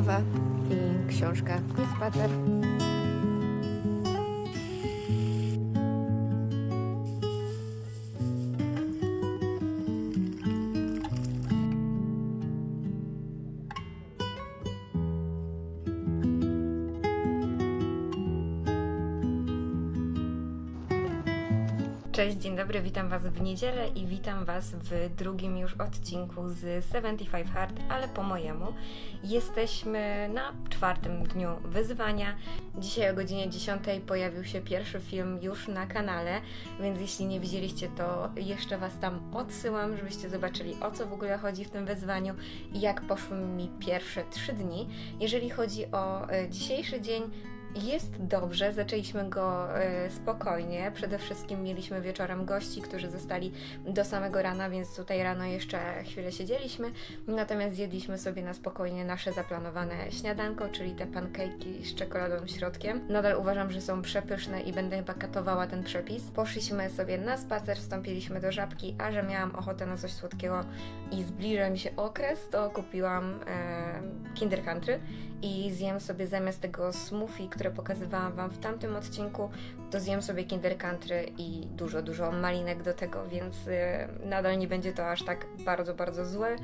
kawa i książka i spacer. Cześć, dzień dobry, witam Was w niedzielę i witam Was w drugim już odcinku z 75 Hard, ale po mojemu. Jesteśmy na czwartym dniu wyzwania. Dzisiaj o godzinie 10 pojawił się pierwszy film już na kanale, więc jeśli nie widzieliście, to jeszcze Was tam odsyłam, żebyście zobaczyli o co w ogóle chodzi w tym wyzwaniu i jak poszły mi pierwsze trzy dni. Jeżeli chodzi o e, dzisiejszy dzień, jest dobrze, zaczęliśmy go e, spokojnie. Przede wszystkim mieliśmy wieczorem gości, którzy zostali do samego rana, więc tutaj rano jeszcze chwilę siedzieliśmy. Natomiast zjedliśmy sobie na spokojnie nasze zaplanowane śniadanko, czyli te pankejki z czekoladowym środkiem. Nadal uważam, że są przepyszne i będę chyba katowała ten przepis. Poszliśmy sobie na spacer, wstąpiliśmy do żabki, a że miałam ochotę na coś słodkiego i zbliża mi się okres, to kupiłam e, Kinder Country i zjem sobie zamiast tego smoothie, które pokazywałam Wam w tamtym odcinku, to zjem sobie Kinder Country i dużo, dużo malinek do tego, więc y, nadal nie będzie to aż tak bardzo, bardzo złe,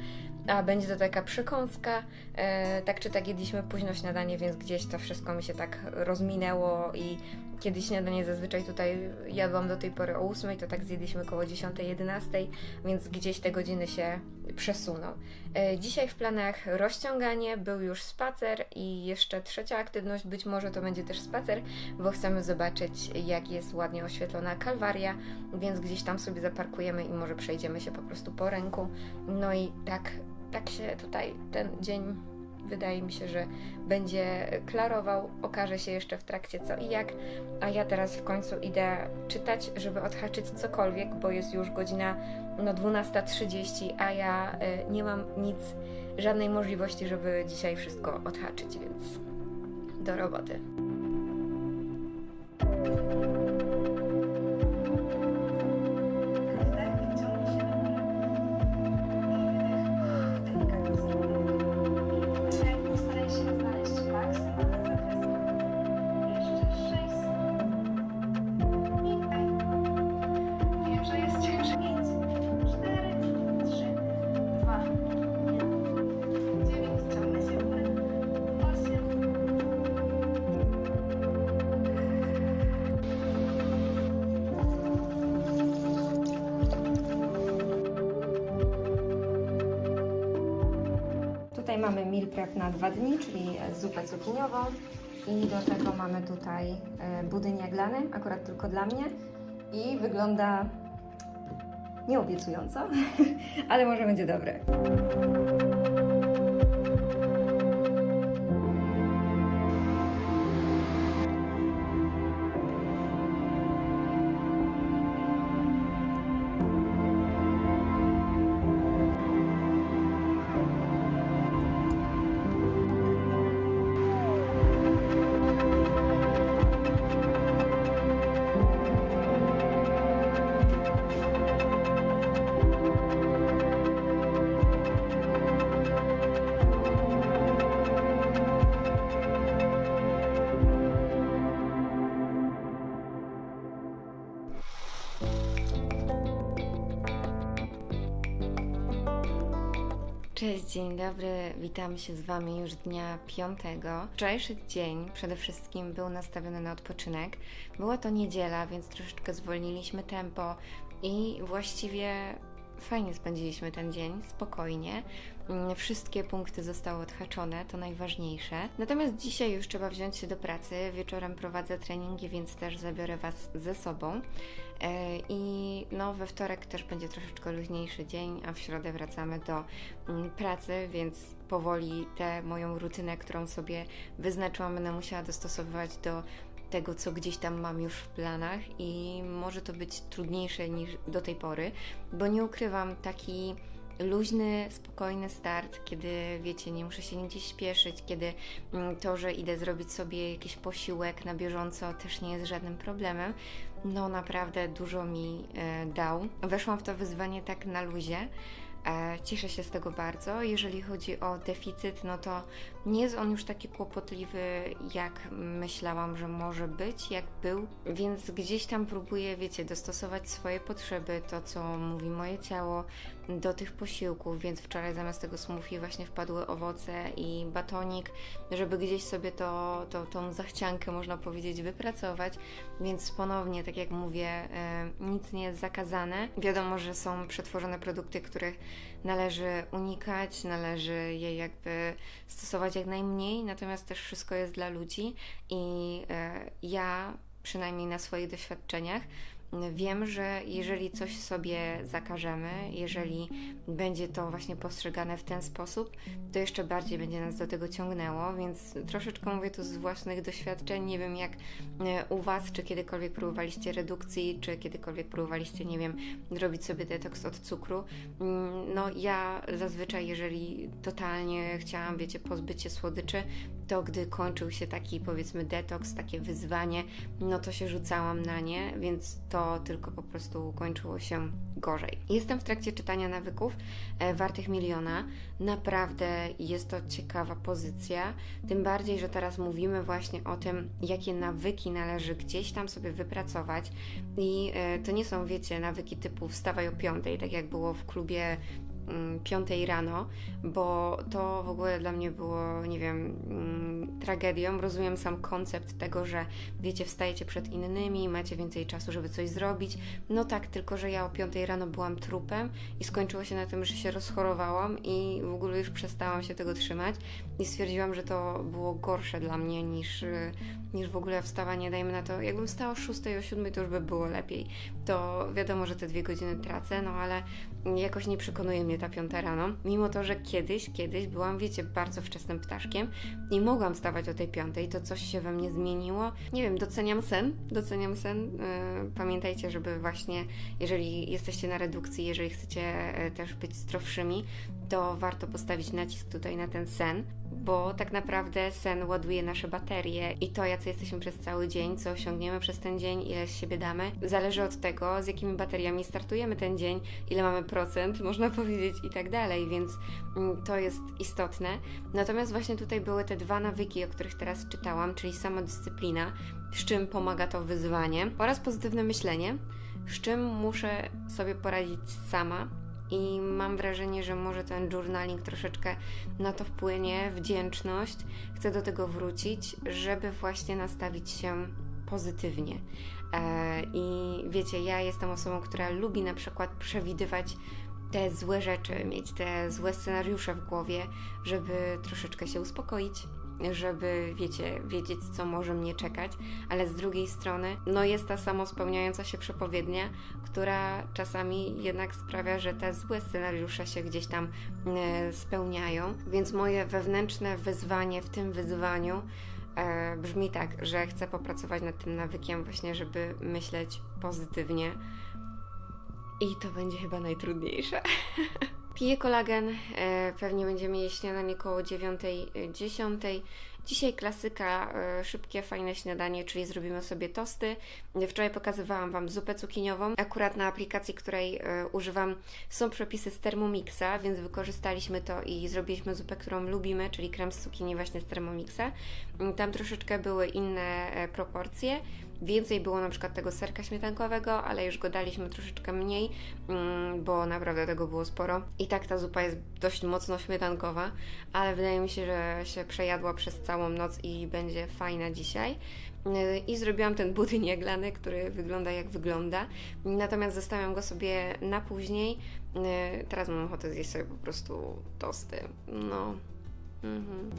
a będzie to taka przekąska. E, tak czy tak jedliśmy późno śniadanie, więc gdzieś to wszystko mi się tak rozminęło i kiedy śniadanie zazwyczaj tutaj jadłam do tej pory o 8, to tak zjedliśmy około 10-11, więc gdzieś te godziny się przesuną. E, Dzisiaj w planach rozciąganie, był już spacer i jeszcze trzecia aktywność, być może to będzie też spacer, bo chcemy zobaczyć jak jest ładnie oświetlona kalwaria, więc gdzieś tam sobie zaparkujemy i może przejdziemy się po prostu po ręku. No i tak, tak się tutaj ten dzień wydaje mi się, że będzie klarował. Okaże się jeszcze w trakcie co i jak. A ja teraz w końcu idę czytać, żeby odhaczyć cokolwiek, bo jest już godzina no 12.30, a ja y, nie mam nic, żadnej możliwości, żeby dzisiaj wszystko odhaczyć, więc do roboty. Meal prep na dwa dni, czyli zupę cukiniową i do tego mamy tutaj e, budyń jaglany, akurat tylko dla mnie i wygląda nieobiecująco, ale może będzie dobre. Cześć, dzień dobry, witam się z Wami już dnia piątego. Wczorajszy dzień przede wszystkim był nastawiony na odpoczynek. Była to niedziela, więc troszeczkę zwolniliśmy tempo i właściwie fajnie spędziliśmy ten dzień, spokojnie. Mm, Wszystkie punkty zostały odhaczone, to najważniejsze. Natomiast dzisiaj już trzeba wziąć się do pracy. Wieczorem prowadzę treningi, więc też zabiorę Was ze sobą. E, I no, we wtorek też będzie troszeczkę luźniejszy dzień, a w środę wracamy do mm, pracy, więc powoli tę moją rutynę, którą sobie wyznaczyłam, będę musiała dostosowywać do tego, co gdzieś tam mam już w planach i może to być trudniejsze niż do tej pory, bo nie ukrywam, taki luźny, spokojny start, kiedy wiecie, nie muszę się nigdzie śpieszyć, kiedy mm, to, że idę zrobić sobie jakiś posiłek na bieżąco też nie jest żadnym problemem, no naprawdę dużo mi e, dał. Weszłam w to wyzwanie tak na luzie, E, Cieszę się z tego bardzo. Jeżeli chodzi o deficyt, no to nie jest on już taki kłopotliwy, jak myślałam, że może być, jak był, więc gdzieś tam próbuję, wiecie, dostosować swoje potrzeby, to co mówi moje ciało, do tych posiłków, więc wczoraj zamiast tego smoothie właśnie wpadły owoce i batonik, żeby gdzieś sobie to, to, tą zachciankę, można powiedzieć, wypracować, więc ponownie, tak jak mówię, e, nic nie jest zakazane. Wiadomo, że są przetworzone produkty, których należy unikać, należy je jakby stosować jak najmniej, natomiast też wszystko jest dla ludzi i e, ja, przynajmniej na swoich doświadczeniach, Wiem, że jeżeli coś sobie zakażemy, jeżeli będzie to właśnie postrzegane w ten sposób, to jeszcze bardziej będzie nas do tego ciągnęło, więc troszeczkę mówię tu z własnych doświadczeń. Nie wiem jak e, u Was, czy kiedykolwiek próbowaliście redukcji, czy kiedykolwiek próbowaliście, nie wiem, robić sobie detoks od cukru. Mm, No ja zazwyczaj, jeżeli totalnie chciałam, wiecie, pozbyć się słodyczy, to gdy kończył się taki powiedzmy detoks, takie wyzwanie, no to się rzucałam na nie, więc to tylko po prostu kończyło się gorzej. Jestem w trakcie czytania nawyków e, wartych miliona. Naprawdę jest to ciekawa pozycja, tym bardziej, że teraz mówimy właśnie o tym, jakie nawyki należy gdzieś tam sobie wypracować i e, to nie są, wiecie, nawyki typu wstawaj o piątej, tak jak było w klubie 5 rano, bo to w ogóle dla mnie było, nie wiem, mm, tragedią. Rozumiem sam koncept tego, że wiecie, wstajecie przed innymi, macie więcej czasu, żeby coś zrobić. No tak, tylko że ja o 5 rano byłam trupem i skończyło się na tym, że się rozchorowałam i w ogóle już przestałam się tego trzymać i stwierdziłam, że to było gorsze dla mnie niż, y, niż w ogóle wstawanie, dajmy na to, jakbym wstała o 6, o 7 to już by było lepiej. To wiadomo, że te dwie godziny tracę, no ale jakoś nie przekonuje mnie ta piąta rano, mimo to, że kiedyś, kiedyś byłam, wiecie, bardzo wczesnym ptaszkiem i mogłam wstawać o tej piątej, to coś się we mnie zmieniło. Nie wiem, doceniam sen, doceniam sen. Yy, pamiętajcie, żeby właśnie, jeżeli jesteście na redukcji, jeżeli chcecie e, też być zdrowszymi, to warto postawić nacisk tutaj na ten sen, bo tak naprawdę sen ładuje nasze baterie i to, jacy jesteśmy przez cały dzień, co osiągniemy przez ten dzień, ile z siebie damy, zależy od tego, z jakimi bateriami startujemy ten dzień, ile mamy procent, można powiedzieć i tak dalej, więc mm, to jest istotne. Natomiast właśnie tutaj były te dwa nawyki, o których teraz czytałam, czyli samodyscyplina, z czym pomaga to wyzwanie, oraz pozytywne myślenie, z czym muszę sobie poradzić sama, i mam wrażenie, że może ten journaling troszeczkę na to wpłynie, wdzięczność. Chcę do tego wrócić, żeby właśnie nastawić się pozytywnie. E, I wiecie, ja jestem osobą, która lubi na przykład przewidywać te złe rzeczy, mieć te złe scenariusze w głowie, żeby troszeczkę się uspokoić, żeby, wiecie, wiedzieć, co może mnie czekać, ale z drugiej strony, no jest ta samospełniająca się przepowiednia, która czasami jednak sprawia, że te złe scenariusze się gdzieś tam e, spełniają. Więc moje wewnętrzne wyzwanie w tym wyzwaniu e, brzmi tak, że chcę popracować nad tym nawykiem, właśnie, żeby myśleć pozytywnie. I to będzie chyba najtrudniejsze. Piję kolagen, e, pewnie będziemy jeść śniadanie koło 9-10. Dzisiaj klasyka, e, szybkie, fajne śniadanie, czyli zrobimy sobie tosty. Wczoraj pokazywałam Wam zupę cukiniową. Akurat na aplikacji, której e, używam, są przepisy z Thermomixa, więc wykorzystaliśmy to i zrobiliśmy zupę, którą lubimy, czyli krem z cukinii właśnie z Thermomixa. Tam troszeczkę były inne e, proporcje. Więcej było na przykład tego serka śmietankowego, ale już go daliśmy troszeczkę mniej, mm, bo naprawdę tego było sporo. I tak ta zupa jest dość mocno śmietankowa, ale wydaje mi się, że się przejadła przez całą noc i będzie fajna dzisiaj. Yy, I zrobiłam ten budyń jaglany, który wygląda jak wygląda. Natomiast zostawiam go sobie na później. Yy, Teraz mam ochotę zjeść sobie po prostu tosty. No. Mhm.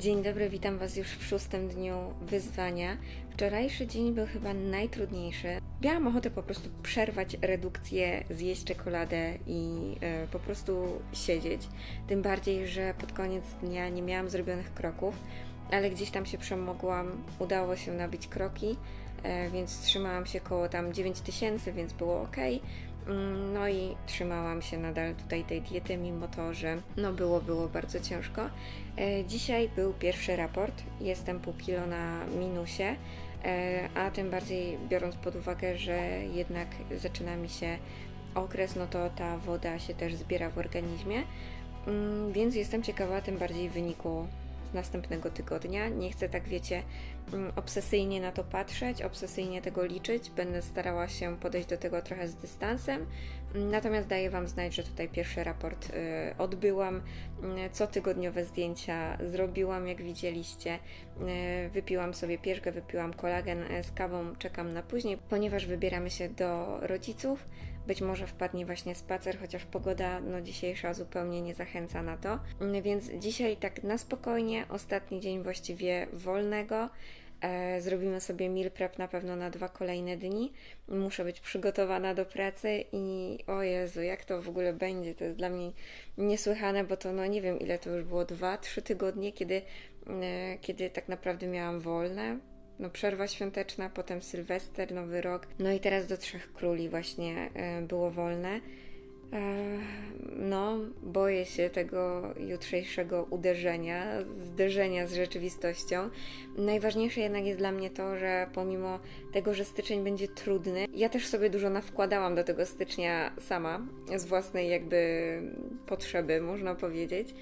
Dzień dobry, witam Was już w szóstym dniu wyzwania. Wczorajszy dzień był chyba najtrudniejszy. Miałam ochotę po prostu przerwać redukcję, zjeść czekoladę i e, po prostu siedzieć. Tym bardziej, że pod koniec dnia nie miałam zrobionych kroków, ale gdzieś tam się przemogłam, udało się nabić kroki, e, więc trzymałam się koło tam 9000, więc było ok. Mm, No i trzymałam się nadal tutaj tej diety, mimo to, że no było, było bardzo ciężko. E, Dzisiaj był pierwszy raport, jestem pół kilo na minusie, e, a tym bardziej biorąc pod uwagę, że jednak zaczyna mi się okres, no to ta woda się też zbiera w organizmie, Mm, więc jestem ciekawa tym bardziej wyniku następnego tygodnia. Nie chcę tak, wiecie, mm, obsesyjnie na to patrzeć, obsesyjnie tego liczyć. Będę starała się podejść do tego trochę z dystansem. Natomiast daję Wam znać, że tutaj pierwszy raport y, odbyłam. Y, Cotygodniowe zdjęcia zrobiłam, jak widzieliście. Y, Wypiłam sobie pierzgę, wypiłam kolagen z kawą, czekam na później, ponieważ wybieramy się do rodziców. Być może wpadnie właśnie spacer, chociaż pogoda no, dzisiejsza zupełnie nie zachęca na to. Mm, Więc dzisiaj tak na spokojnie, ostatni dzień właściwie wolnego. E, zrobimy sobie meal prep na pewno na dwa kolejne dni. Muszę być przygotowana do pracy i o Jezu, jak to w ogóle będzie? To jest dla mnie niesłychane, bo to no nie wiem ile to już było, dwa, trzy tygodnie, kiedy, e, kiedy tak naprawdę miałam wolne. No przerwa świąteczna, potem Sylwester, Nowy Rok, no i teraz do Trzech Króli właśnie e, było wolne. E, No, boję się tego jutrzejszego uderzenia, zderzenia z rzeczywistością. Najważniejsze jednak jest dla mnie to, że pomimo tego, że styczeń będzie trudny, ja też sobie dużo nawkładałam do tego stycznia sama, z własnej jakby potrzeby, można powiedzieć.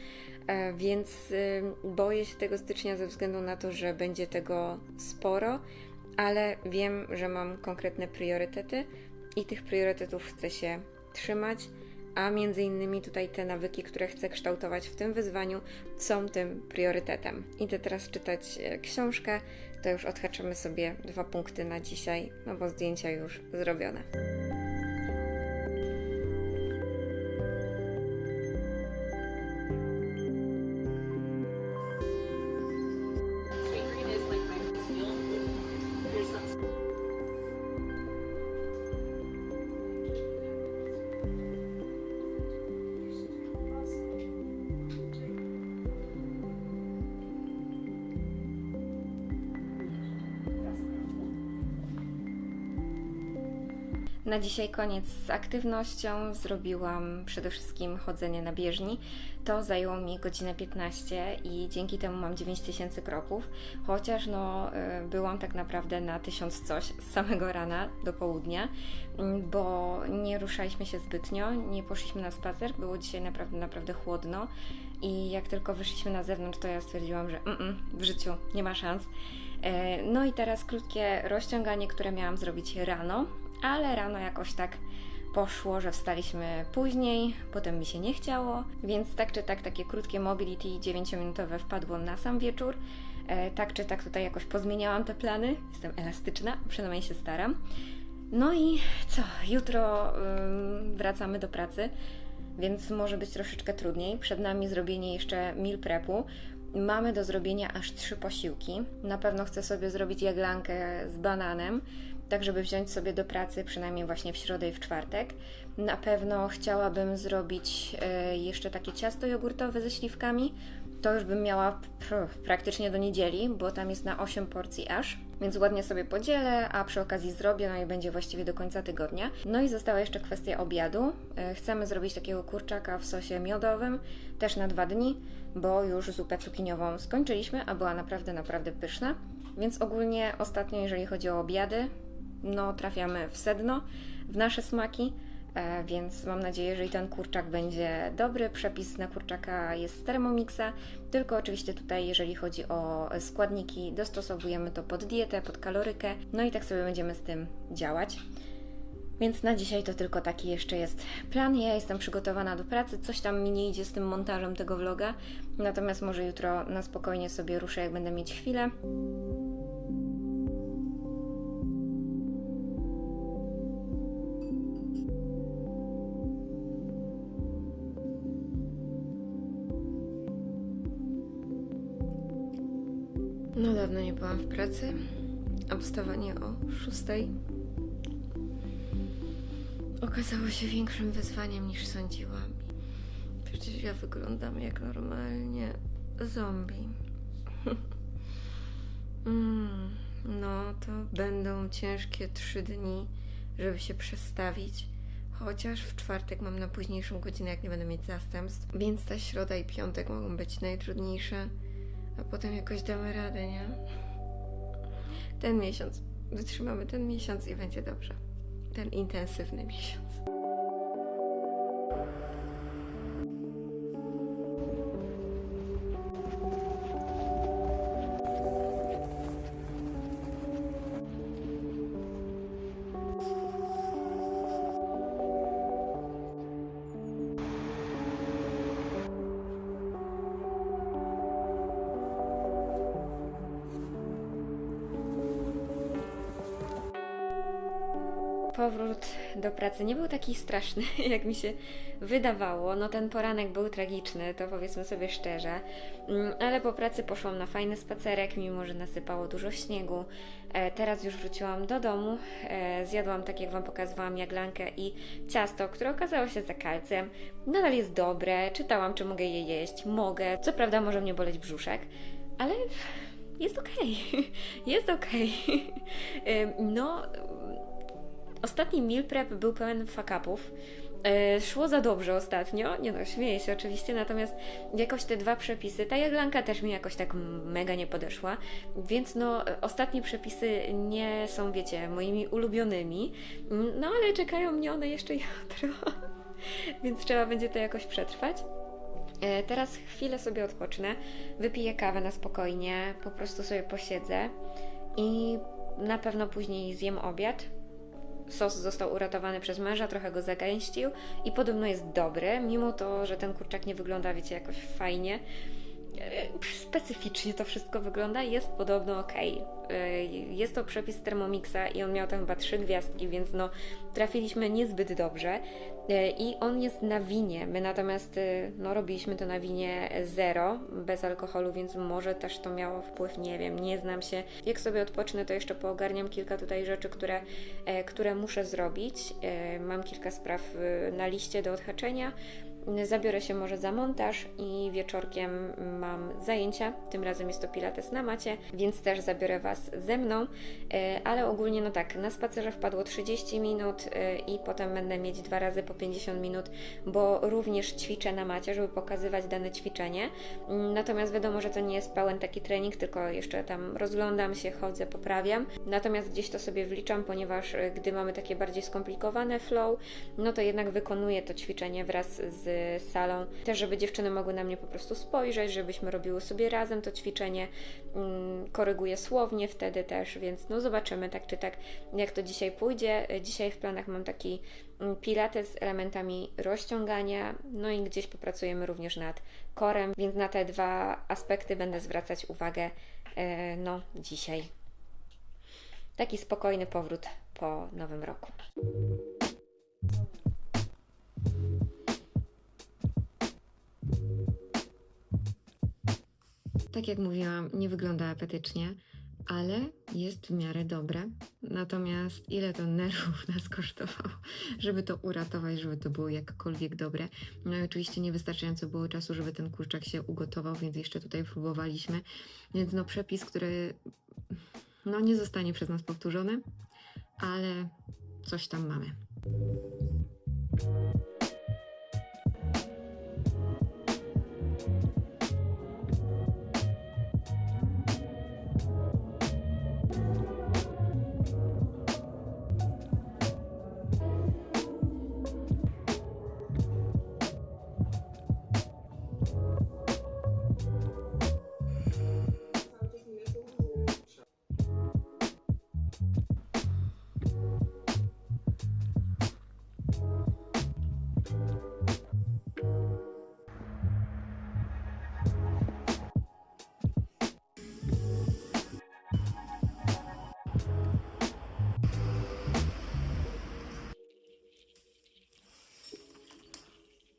E, Więc y, boję się tego stycznia ze względu na to, że będzie tego sporo, ale wiem, że mam konkretne priorytety i tych priorytetów chcę się trzymać, a między innymi tutaj te nawyki, które chcę kształtować w tym wyzwaniu, są tym priorytetem. Idę teraz czytać e, książkę, to już odhaczymy sobie dwa punkty na dzisiaj, no bo zdjęcia już zrobione. Na dzisiaj koniec z aktywnością. Zrobiłam przede wszystkim chodzenie na bieżni. To zajęło mi godzinę 15 i dzięki temu mam 9000 kroków, chociaż no, y, byłam tak naprawdę na 1000 coś z samego rana do południa, mm, bo nie ruszaliśmy się zbytnio, nie poszliśmy na spacer, było dzisiaj naprawdę, naprawdę chłodno i jak tylko wyszliśmy na zewnątrz, to ja stwierdziłam, że mm, w życiu nie ma szans. E, No i teraz krótkie rozciąganie, które miałam zrobić rano, ale rano jakoś tak poszło, że wstaliśmy później, potem mi się nie chciało, więc tak czy tak takie krótkie mobility 9-minutowe wpadło na sam wieczór. E, Tak czy tak tutaj jakoś pozmieniałam te plany, jestem elastyczna, przynajmniej się staram. No i co, jutro wracamy do pracy, więc może być troszeczkę trudniej. Przed nami zrobienie jeszcze meal prepu. Mamy do zrobienia aż trzy posiłki. Na pewno chcę sobie zrobić jaglankę z bananem, tak żeby wziąć sobie do pracy przynajmniej właśnie w środę i w czwartek. Na pewno chciałabym zrobić e, jeszcze takie ciasto jogurtowe ze śliwkami. To już bym miała pr- praktycznie do niedzieli, bo tam jest na 8 porcji aż. Więc ładnie sobie podzielę, a przy okazji zrobię, no i będzie właściwie do końca tygodnia. No i została jeszcze kwestia obiadu. E, Chcemy zrobić takiego kurczaka w sosie miodowym, też na dwa dni, bo już zupę cukiniową skończyliśmy, a była naprawdę, naprawdę pyszna. Więc ogólnie ostatnio, jeżeli chodzi o obiady, no trafiamy w sedno, w nasze smaki. E, Więc mam nadzieję, że i ten kurczak będzie dobry. Przepis na kurczaka jest z Thermomixa, tylko oczywiście tutaj, jeżeli chodzi o składniki, dostosowujemy to pod dietę, pod kalorykę, no i tak sobie będziemy z tym działać. Więc na dzisiaj to tylko taki jeszcze jest plan. Ja jestem przygotowana do pracy, coś tam mi nie idzie z tym montażem tego vloga, natomiast może jutro na spokojnie sobie ruszę, jak będę mieć chwilę. Dawno nie byłam w pracy, a wstawanie o szóstej okazało się większym wyzwaniem niż sądziłam. Przecież ja wyglądam jak normalnie zombie. mm, no, to będą ciężkie trzy dni, żeby się przestawić. Chociaż w czwartek mam na późniejszą godzinę, jak nie będę mieć zastępstw. Więc ta środa i piątek mogą być najtrudniejsze, a potem jakoś damy radę, nie? Ten miesiąc. Wytrzymamy ten miesiąc i będzie dobrze. Ten intensywny miesiąc. Powrót do pracy nie był taki straszny, jak mi się wydawało. No ten poranek był tragiczny, to powiedzmy sobie szczerze. Mm, Ale po pracy poszłam na fajny spacerek, mimo że nasypało dużo śniegu. E, Teraz już wróciłam do domu. E, Zjadłam, tak jak Wam pokazywałam, jaglankę i ciasto, które okazało się za kalcem. Nadal jest dobre. Czytałam, czy mogę je jeść. Mogę. Co prawda może mnie boleć brzuszek, ale jest okej. Jest okej. Ym, No, Ostatni meal prep był pełen fuck-upów. E, szło za dobrze ostatnio, nie no, śmieję się oczywiście, natomiast jakoś te dwa przepisy, ta jaglanka też mi jakoś tak mega nie podeszła, więc no, e, ostatnie przepisy nie są, wiecie, moimi ulubionymi, Mm, no ale czekają mnie one jeszcze jutro, więc trzeba będzie to jakoś przetrwać. E, Teraz chwilę sobie odpocznę, wypiję kawę na spokojnie, po prostu sobie posiedzę i na pewno później zjem obiad. Sos został uratowany przez męża, trochę go zagęścił i podobno jest dobry, mimo to, że ten kurczak nie wygląda, wiecie, jakoś fajnie. Specyficznie to wszystko wygląda, jest podobno ok. Jest to przepis Thermomixa i on miał tam chyba trzy gwiazdki, więc no trafiliśmy niezbyt dobrze. E, I on jest na winie. My natomiast e, no, robiliśmy to na winie zero, bez alkoholu, więc może też to miało wpływ, nie wiem, nie znam się. Jak sobie odpocznę, to jeszcze poogarniam kilka tutaj rzeczy, które, e, które muszę zrobić. E, Mam kilka spraw e, na liście do odhaczenia. Zabiorę się może za montaż i wieczorkiem mam zajęcia. Tym razem jest to pilates na macie, więc też zabiorę Was ze mną. E, Ale ogólnie, no tak, na spacerze wpadło 30 minut e, i potem będę mieć dwa razy po 50 minut, bo również ćwiczę na macie, żeby pokazywać dane ćwiczenie. Natomiast wiadomo, że to nie jest pełen taki trening, tylko jeszcze tam rozglądam się, chodzę, poprawiam. Natomiast gdzieś to sobie wliczam, ponieważ e, gdy mamy takie bardziej skomplikowane flow, no to jednak wykonuję to ćwiczenie wraz z salą, też żeby dziewczyny mogły na mnie po prostu spojrzeć, żebyśmy robiły sobie razem to ćwiczenie. Mm, Koryguję słownie wtedy też, więc no zobaczymy tak czy tak, jak to dzisiaj pójdzie. Dzisiaj w planach mam taki mm, pilates z elementami rozciągania, no i gdzieś popracujemy również nad korem, więc na te dwa aspekty będę zwracać uwagę e, no dzisiaj. Taki spokojny powrót po nowym roku. Tak jak mówiłam, nie wygląda apetycznie, ale jest w miarę dobre. Natomiast ile to nerwów nas kosztowało, żeby to uratować, żeby to było jakkolwiek dobre. No i oczywiście niewystarczająco było czasu, żeby ten kurczak się ugotował, więc jeszcze tutaj próbowaliśmy. Więc no przepis, który no nie zostanie przez nas powtórzony, ale coś tam mamy.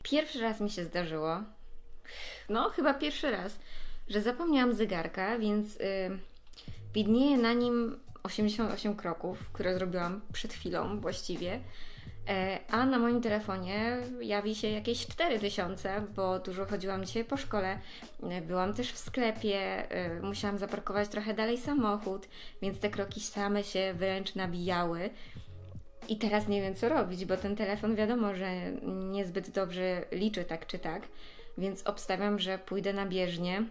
Pierwszy raz mi się zdarzyło, no chyba pierwszy raz, że zapomniałam zegarka, więc y, Widnieje na nim 88 kroków, które zrobiłam przed chwilą właściwie. E, A na moim telefonie jawi się jakieś 4000, bo dużo chodziłam dzisiaj po szkole. E, Byłam też w sklepie, e, musiałam zaparkować trochę dalej samochód, więc te kroki same się wręcz nabijały. I teraz nie wiem, co robić, bo ten telefon wiadomo, że niezbyt dobrze liczy tak czy tak, więc obstawiam, że pójdę na bieżnię,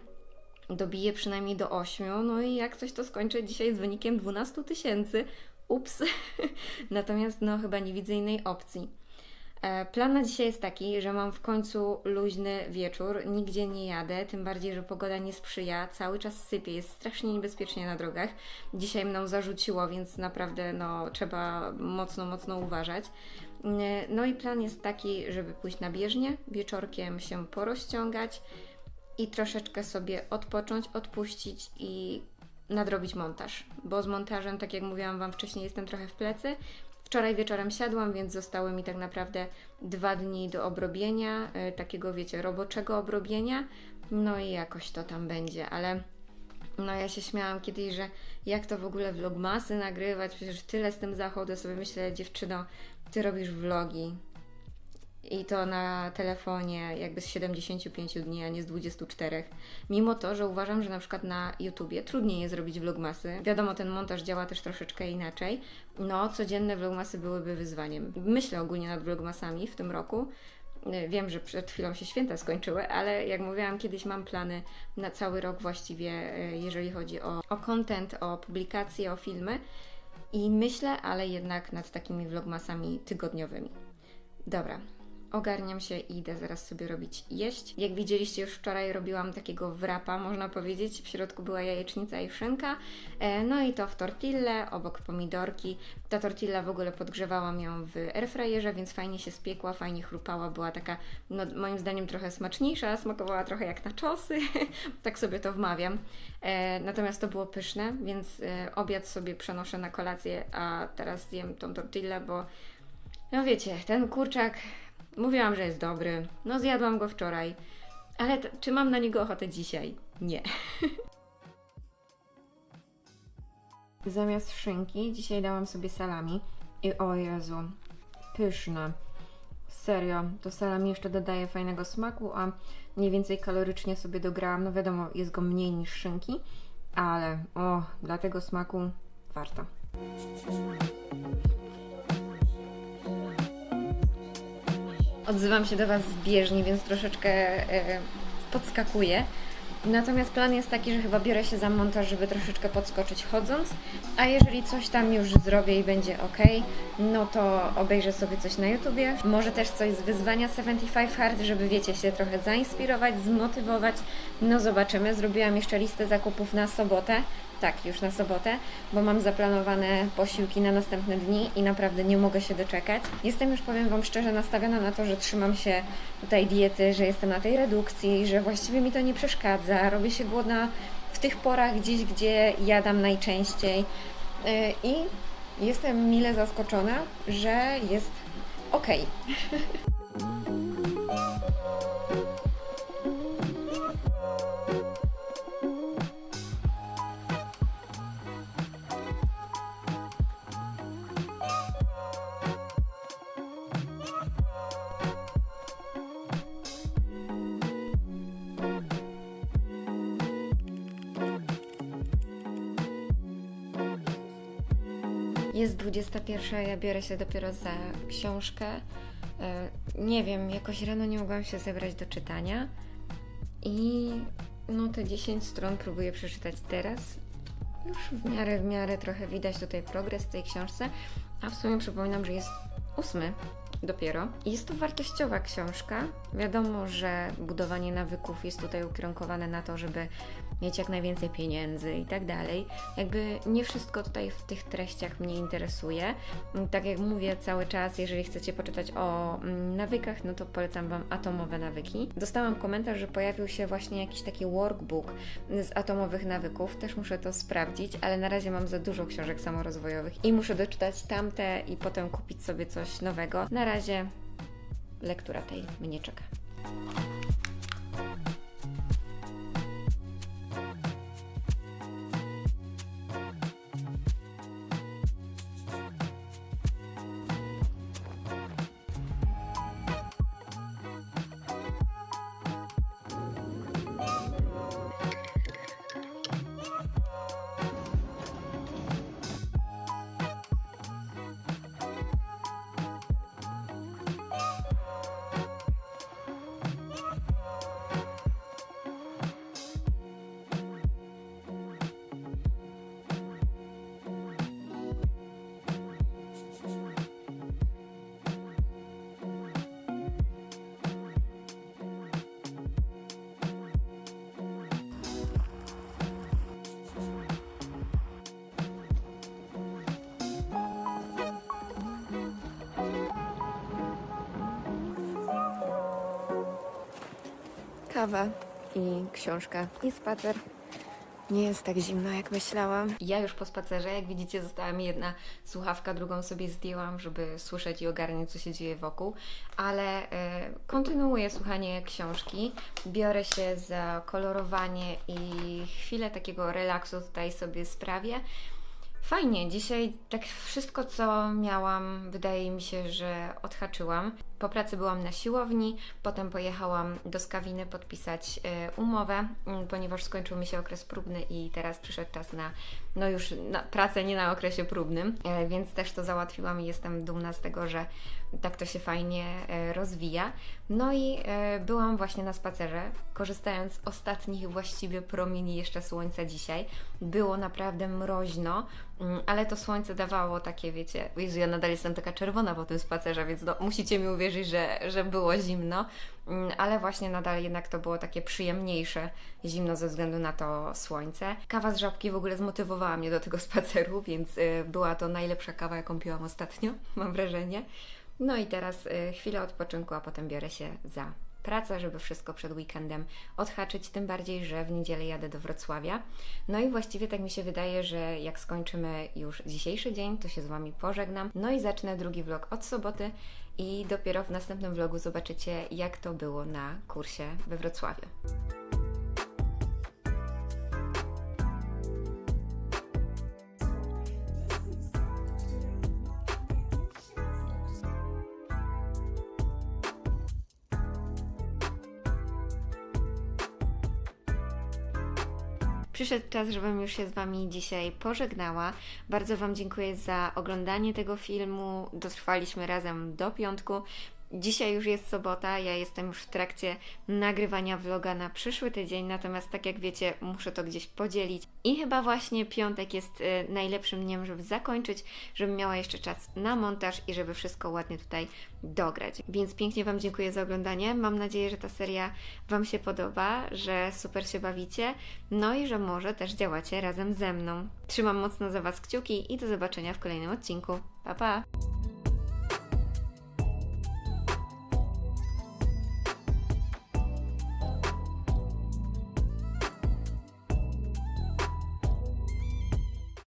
dobiję przynajmniej do 8, no i jak coś to skończę dzisiaj z wynikiem 12 tysięcy. Ups. Natomiast no chyba nie widzę innej opcji. E, Plan na dzisiaj jest taki, że mam w końcu luźny wieczór, nigdzie nie jadę, tym bardziej, że pogoda nie sprzyja, cały czas sypie, jest strasznie niebezpiecznie na drogach. Dzisiaj mną zarzuciło, więc naprawdę no, trzeba mocno, mocno uważać. E, No i plan jest taki, żeby pójść na bieżnię, wieczorkiem się porozciągać i troszeczkę sobie odpocząć, odpuścić i nadrobić montaż, bo z montażem, tak jak mówiłam Wam wcześniej, jestem trochę w plecy. Wczoraj wieczorem siadłam, więc zostały mi tak naprawdę dwa dni do obrobienia, y, takiego wiecie, roboczego obrobienia. No i jakoś to tam będzie, ale no ja się śmiałam kiedyś, że jak to w ogóle vlogmasy nagrywać, przecież tyle z tym zachodu, sobie myślę, dziewczyno, ty robisz vlogi, i to na telefonie jakby z 75 dni, a nie z 24. Mimo to, że uważam, że na przykład na YouTubie trudniej jest zrobić vlogmasy. Wiadomo, ten montaż działa też troszeczkę inaczej. No, codzienne vlogmasy byłyby wyzwaniem. Myślę ogólnie nad vlogmasami w tym roku. Wiem, że przed chwilą się święta skończyły, ale jak mówiłam, kiedyś mam plany na cały rok właściwie, y, jeżeli chodzi o, o content, o publikacje, o filmy. I myślę, ale jednak nad takimi vlogmasami tygodniowymi. Dobra, ogarniam się i idę zaraz sobie robić jeść. Jak widzieliście już wczoraj robiłam takiego wrapa, można powiedzieć. W środku była jajecznica i szynka. E, No i to w tortille, obok pomidorki. Ta tortilla w ogóle podgrzewałam ją w airfryerze, więc fajnie się spiekła, fajnie chrupała. Była taka, no moim zdaniem trochę smaczniejsza, smakowała trochę jak na czosy. tak sobie to wmawiam. E, Natomiast to było pyszne, więc e, obiad sobie przenoszę na kolację, a teraz zjem tą tortillę, bo no wiecie, ten kurczak Mówiłam, że jest dobry. No zjadłam go wczoraj. Ale czy mam na niego ochotę dzisiaj? Nie. Zamiast szynki dzisiaj dałam sobie salami. I o Jezu, pyszne. Serio, to salami jeszcze dodaje fajnego smaku, a mniej więcej kalorycznie sobie dograłam. No wiadomo, jest go mniej niż szynki, ale o, dla tego smaku warto. Odzywam się do Was zbieżnie, więc troszeczkę e, podskakuję. Natomiast plan jest taki, że chyba biorę się za montaż, żeby troszeczkę podskoczyć chodząc, a jeżeli coś tam już zrobię i będzie ok, no to obejrzę sobie coś na YouTubie. Może też coś z wyzwania 75 Hard, żeby wiecie, się trochę zainspirować, zmotywować. No zobaczymy. Zrobiłam jeszcze listę zakupów na sobotę. Tak, już na sobotę, bo mam zaplanowane posiłki na następne dni i naprawdę nie mogę się doczekać. Jestem już, powiem Wam szczerze, nastawiona na to, że trzymam się tutaj diety, że jestem na tej redukcji, że właściwie mi to nie przeszkadza. Robię się głodna w tych porach gdzieś, gdzie jadam najczęściej. Yy, I jestem mile zaskoczona, że jest ok. Jest 21, ja biorę się dopiero za książkę. E, Nie wiem, jakoś rano nie mogłam się zebrać do czytania. I no te 10 stron próbuję przeczytać teraz. Już w miarę, w miarę trochę widać tutaj progres w tej książce, a w sumie przypominam, że jest ósmy dopiero. Jest to wartościowa książka. Wiadomo, że budowanie nawyków jest tutaj ukierunkowane na to, żeby mieć jak najwięcej pieniędzy i tak dalej. Jakby nie wszystko tutaj w tych treściach mnie interesuje. Tak jak mówię cały czas, jeżeli chcecie poczytać o mm, nawykach, no to polecam Wam atomowe nawyki. Dostałam komentarz, że pojawił się właśnie jakiś taki workbook z atomowych nawyków. Też muszę to sprawdzić, ale na razie mam za dużo książek samorozwojowych i muszę doczytać tamte i potem kupić sobie coś nowego. Na razie lektura tej mnie czeka. Kawa i książka i spacer. Nie jest tak zimno, jak myślałam. Ja już po spacerze, jak widzicie, została mi jedna słuchawka, drugą sobie zdjęłam, żeby słyszeć i ogarniać, co się dzieje wokół, ale e, kontynuuję słuchanie książki. Biorę się za kolorowanie i chwilę takiego relaksu tutaj sobie sprawię. Fajnie, dzisiaj tak wszystko, co miałam, wydaje mi się, że odhaczyłam. Po pracy byłam na siłowni, potem pojechałam do Skawiny podpisać e, umowę, mm, ponieważ skończył mi się okres próbny i teraz przyszedł czas na, no już na pracę nie na okresie próbnym, e, więc też to załatwiłam i jestem dumna z tego, że tak to się fajnie e, rozwija. No i byłam właśnie na spacerze, korzystając z ostatnich właściwie promieni jeszcze słońca dzisiaj. Było naprawdę mroźno, mm, ale to słońce dawało takie, wiecie, Jezu, ja nadal jestem taka czerwona po tym spacerze, więc no, musicie mi uwierzyć, że, że było zimno, Mm, ale właśnie nadal jednak to było takie przyjemniejsze zimno ze względu na to słońce. Kawa z żabki w ogóle zmotywowała mnie do tego spaceru, więc y, była to najlepsza kawa, jaką piłam ostatnio, mam wrażenie. No i teraz y, chwilę odpoczynku, a potem biorę się za pracę, żeby wszystko przed weekendem odhaczyć, tym bardziej, że w niedzielę jadę do Wrocławia. No i właściwie tak mi się wydaje, że jak skończymy już dzisiejszy dzień, to się z Wami pożegnam. No i zacznę drugi vlog od soboty i dopiero w następnym vlogu zobaczycie, jak to było na kursie we Wrocławiu. Przyszedł czas, żebym już się z Wami dzisiaj pożegnała. Bardzo Wam dziękuję za oglądanie tego filmu. Dotrwaliśmy razem do piątku. Dzisiaj już jest sobota, ja jestem już w trakcie nagrywania vloga na przyszły tydzień, natomiast tak jak wiecie, muszę to gdzieś podzielić. I chyba właśnie piątek jest y, najlepszym dniem, żeby zakończyć, żebym miała jeszcze czas na montaż i żeby wszystko ładnie tutaj dograć. Więc pięknie Wam dziękuję za oglądanie. Mam nadzieję, że ta seria Wam się podoba, że super się bawicie, no i że może też działacie razem ze mną. Trzymam mocno za Was kciuki i do zobaczenia w kolejnym odcinku. Pa pa!